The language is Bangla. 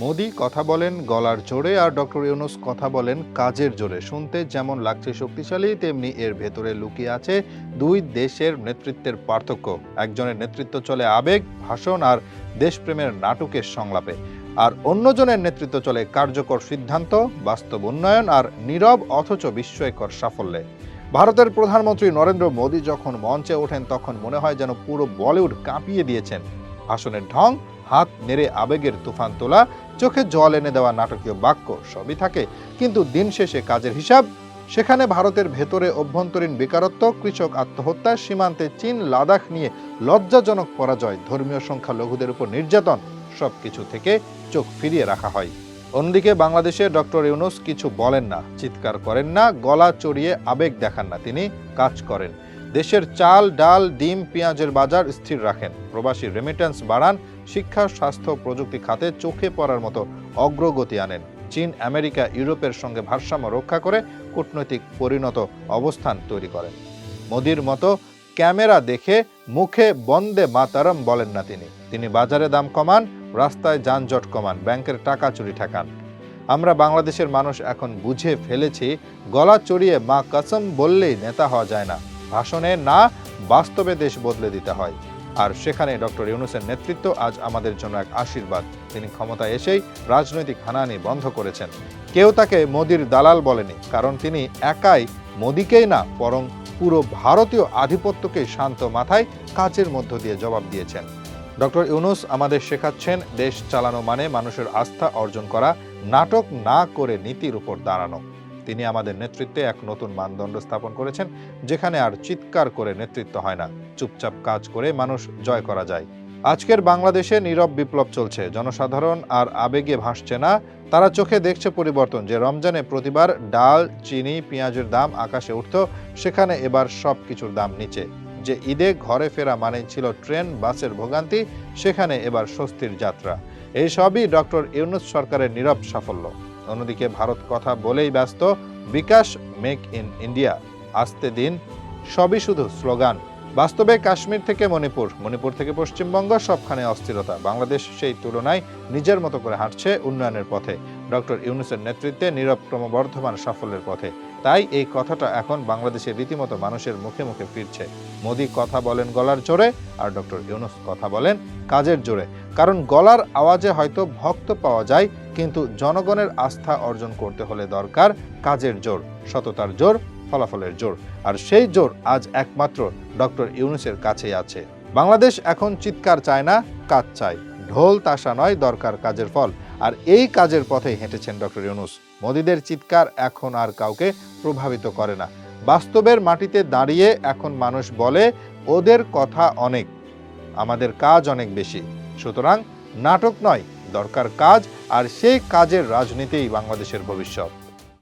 মোদি কথা বলেন গলার জোরে আর ডক্টর ইউনুস কথা বলেন কাজের জোরে। শুনতে যেমন লাগছে শক্তিশালী, তেমনি এর ভেতরে লুকিয়ে আছে দুই দেশের নেতৃত্বের পার্থক্য। একজনের নেতৃত্ব চলে আবেগ, ভাষণ আর দেশপ্রেমের নাটকের সংলাপে। আর অন্যজনের নেতৃত্ব চলে কার্যকর সিদ্ধান্ত, বাস্তব উন্নয়ন আর নীরব অথচ বিস্ময়কর সাফল্যে। ভারতের প্রধানমন্ত্রী নরেন্দ্র মোদী যখন মঞ্চে ওঠেন, তখন মনে হয় যেন পুরো বলিউড কাঁপিয়ে দিয়েছেন। ভাষণের ঢং হাত নেড়ে আবেগের তুফান তোলা, চোখে জল এনে দেওয়া নাটকীয় বাক্য সবই থাকে। কিন্তু দিন শেষে কাজের হিসাব, সেখানে ভারতের ভেতরে অভ্যন্তরীণ বেকারত্ব, কৃষক আত্মহত্যা, সীমান্তে চীন, লাদাখ নিয়ে লজ্জাজনক পরাজয়, ধর্মীয় সংখ্যালঘুদের উপর নির্যাতন, সবকিছু থেকে চোখ ফিরিয়ে রাখা হয়। অন্যদিকে বাংলাদেশে ডক্টর ইউনুস কিছু বলেন না, চিৎকার করেন না, গলা চড়িয়ে আবেগ দেখান না তিনি, কাজ করেন। দেশের চাল, ডাল, ডিম, পেঁয়াজের বাজার স্থির রাখেন। প্রবাসী রেমিটেন্স বাড়ান, শিক্ষা, স্বাস্থ্য, প্রযুক্তি খাতে চোখে পড়ার মতো অগ্রগতি আনেন। চীন, আমেরিকা, ইউরোপের সঙ্গে ভারসাম্য রক্ষা করে কূটনৈতিক পরিণত অবস্থান তৈরি করেন। মোদির মতো ক্যামেরা দেখে মুখে বন্দে মাতারম বলেন না তিনি। তিনি বাজারে দাম কমান, রাস্তায় যানজট কমান, ব্যাংকের টাকা চুরি ঠেকান। আমরা বাংলাদেশের মানুষ এখন বুঝে ফেলেছি, গলা চড়িয়ে মা কসম বললেই নেতা হওয়া যায় না। ভাষণে না, বাস্তবে দেশ বদলে দিতে হয়। আর সেখানে ডক্টর ইউনুসের নেতৃত্ব আজ আমাদের জন্য এক আশীর্বাদ। তিনি ক্ষমতায় এসেই রাজনৈতিক হানাহানি বন্ধ করেছেন। কেউ তাকে মোদির দালাল বলেনি, কারণ তিনি একাই মোদিকেই না, বরং পুরো ভারতীয় আধিপত্যকে শান্ত মাথায় কাজের মধ্য দিয়ে জবাব দিয়েছেন। ডক্টর ইউনুস আমাদের শেখাচ্ছেন, দেশ চালানো মানে মানুষের আস্থা অর্জন করা, নাটক না করে নীতির উপর দাঁড়ানো। তিনি আমাদের নেতৃত্বে এক নতুন মানদণ্ড স্থাপন করেছেন, যেখানে আর চিৎকার করে নেতৃত্ব হয় না। চুপচাপ কাজ করে মানুষ জয় করা যায়। আজকের বাংলাদেশে নীরব বিপ্লব চলছে। জনসাধারণ আর আবেগে ভাসছে না। তারা চোখে দেখছে পরিবর্তন। যে রমজানে প্রতিবার ডাল, চিনি, পেঁয়াজের দাম আকাশে উঠত, সেখানে এবার সব কিছুর দাম নিচে। যে ঈদে ঘরে ফেরা মানে ছিল ট্রেন, বাসের ভোগান্তি, সেখানে এবার স্বস্তির যাত্রা। এই সবই ডক্টর ইউনুস সরকারের নীরব সাফল্য। অন্যদিকে ভারত কথা বলেই ব্যস্ত, বিকাশ মেক ইন ইন্ডিয়া, আসতে দিন, সবই শুধু স্লোগান। বাস্তবে কাশ্মীর থেকে মণিপুর মণিপুর থেকে পশ্চিমবঙ্গ, সবখানে অস্থিরতা। বাংলাদেশ সেই তুলনায় নিজের মতো করে হাঁটছে উন্নয়নের পথে। ডক্টর ইউনুসের নেতৃত্বে নীরব ক্রমবর্ধমান সাফল্যের পথে। তাই এই কথাটা এখন বাংলাদেশের রীতিমতো মানুষের মুখে মুখে ফিরছে। মোদী কথা বলেন গলার জোরে, আর ডক্টর ইউনুস কথা বলেন কাজের জোরে। কারণ গলার আওয়াজে হয়তো ভক্ত পাওয়া যায় কিন্তু জনগণের আস্থা অর্জন করতে হলে দরকার কাজের জোর, সততার জোর, ফলাফলের জোর। আর সেই জোর আজ একমাত্র ডক্টর ইউনুসের কাছেই আছে। বাংলাদেশ এখন চিৎকার চায় না, কাজ চায়। ঢোল তাসা নয়, দরকার কাজের ফল। আর এই কাজের পথেই হেঁটেছেন ডক্টর ইউনুস। মোদীদের চিৎকার এখন আর কাউকে প্রভাবিত করে না। বাস্তবের মাটিতে দাঁড়িয়ে এখন মানুষ বলে, ওদের কথা অনেক, আমাদের কাজ অনেক বেশি। সুতরাং নাটক নয় দরকার কাজ আর সেই কাজের রাজনীতিই বাংলাদেশের ভবিষ্যৎ।